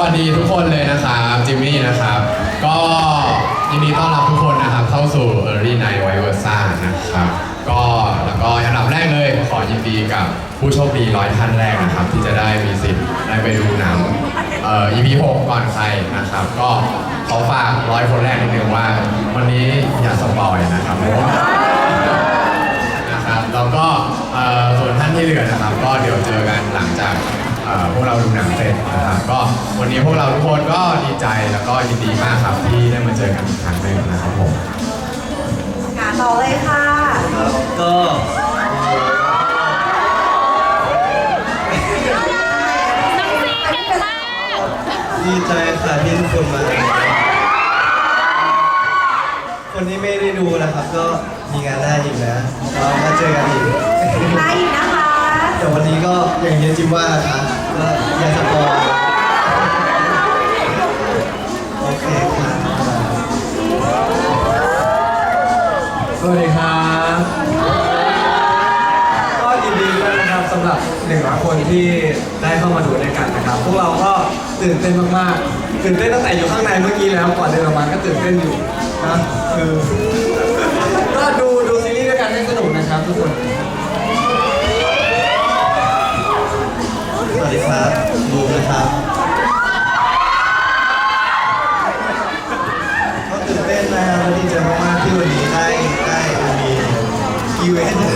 วัสดีทุกคนเลยนะครับจิมมี่นะครับ ก็ยินดีต้อนรับทุกคนนะครับ เข้าสู่ Early Night v i v e r s a นะครับ ก็แล้วก็อันดับแรกเลยขอยินดีกับผู้โชคดีร้อยท่านแรกนะครับ ที่จะได้มีสิทธิ์ได้ไปดูหนังเอ่อ EP 6ก่อนใครนะครับ ก็ขอฝากร้อยคนแรกนิดนึงว่า วันนี้อย่าสปอยนะครับเพราะว่านะครับแล้วก็เอ่อส่วนท่านที่เหลือนะครับ ก็เดี๋ยวเจอกันหลังจาก อ่อพวกเราดูหนังเสร็จนะครับก็วันนี้พวกเราทุกคนก็ดีใจแล้วก็ยินดีมากครับที่ได้มาเจอกันอีกครั้งหนึ่งนะครับผมงานต่อเลยค่ะ ครับก็ดีใจค่ะที่ทุกคนมาคนที่ไม่ได้ดูนะครับ ก็มีงานได้อีกนะเรามาเจอกันอีกมาอีกนะคะ แต่วันนี้ก็อย่างเฮียจิมว่านะครับก็อย่าสปอยโอเคครับสวัสดีครับก็ยินดีด้วยนะครับสำหรับหนึ่งร้อยคนที่ได้เข้ามาดูด้วยกันนะครับ พวกเราก็ตื่นเต้นมากๆตื่นเต้นตั้งแต่อยู่ข้างในเมื่อกี้แล้วก่อนเดินออกมาก็ตื่นเต้นอยู่นะคือ อี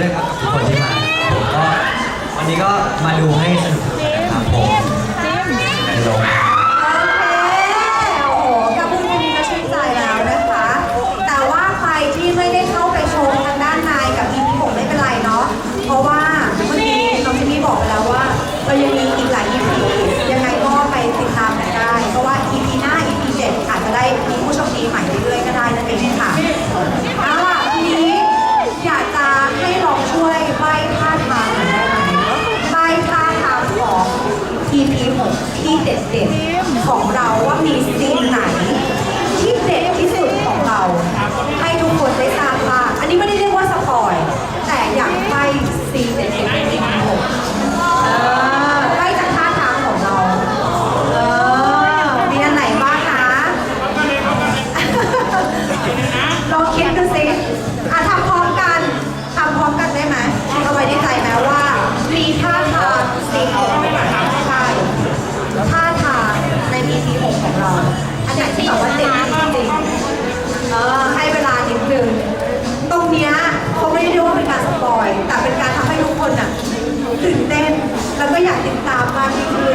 ด้วยครับทุกคนที่มาผมก็วันนี้ก็มาดูให้สนุกาก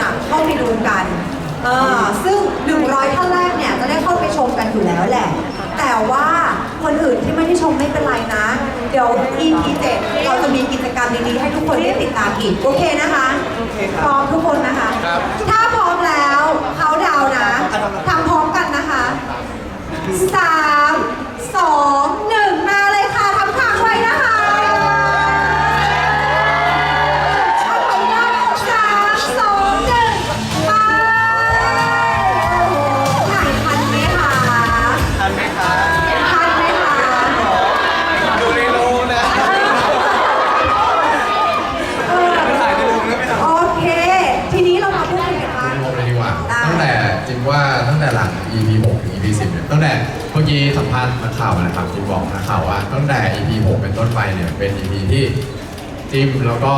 ห้ทุกคนอะเข้าไปดูกันเออซึ่ง 100 ท่านแรกเนี่ยจะได้เข้าไปชมกันอยู่แล้วแหละ แต่ว่าคนอื่นที่ไม่ได้ชมไม่เป็นไรนะ เดี๋ยว EP 7เราจะมีกิจกรรมดีๆให้ทุกคนได้ติดตามอีก โอเคนะคะ พร้อมทุกคนนะคะถ้าพร้อมแล้วเขาดาวน์นะทำพร้อมกันนะคะสาม EP 6ถึง EP 10เนี่ยตั้งแต่เมื่อกี้สัมภาษณ์นักข่าวมานะครับที่บอกนักข่าวว่าตั้งแต่ EP 6เป็นต้นไปเนี่ยเป็น EP ที่จิมแล้วก็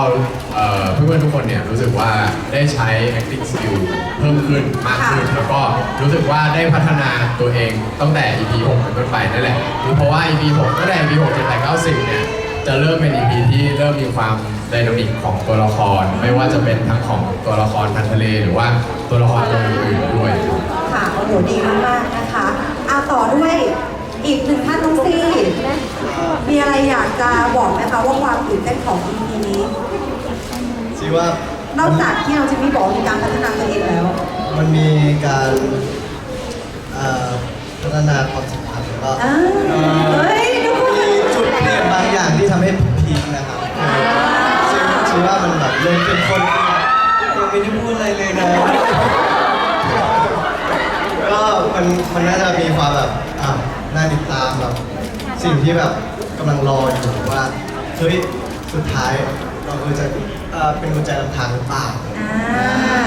เอ่อเพื่อนๆทุกคนเนี่ยรู้สึกว่าได้ใช้ acting skill เพิ่มขึ้นมากขึ้น แล้วก็รู้สึกว่าได้พัฒนาตัวเองตั้งแต่ EP 6เป็นต้นไปนั่นแหละเพราะว่า EP 6ตั้งแต่ EP 6 7 8 9 10เนี่ยจะเริ่มเป็น EP ที่เริ่มมีความไดนามิกของตัวละคร ไม่ว่าจะเป็นทั้งของตัวละครพันทะเลหรือว่าตัวละครตัวอื่นๆด้วยค่ะ โอ้โหดีมากๆนะคะอาต่อด้วยอีกหนึ่งท่านน้องซีมีอะไรอยากจะบอกไหมคะว่าความตื่นเต้นของ EP นี้ ซีว่านอกจากที่เราจะมีบอกมีการพัฒนาตัวเองแล้ว มันมีการเอ่อพัฒนาความสัมพันธ์แล้วก็อ่าเฮ้ยทุกคนมีจุดเปลี่ยนบางอย่างที่ทำให้พีคนะครับซึ่งซีว่ามันแบบเลยเป็นคนที่ยังไม่ได้พูดอะไรเลยนะ ก็ มันมันน่าจะมีความแบบอะน่าติดตามแบบสิ่งที่แบบกำลังรออยู่ว่าเฮ้ยสุดท้ายเราเออจะเอ่อเป็นกุญแจนำทางหรือเปล่า อ่า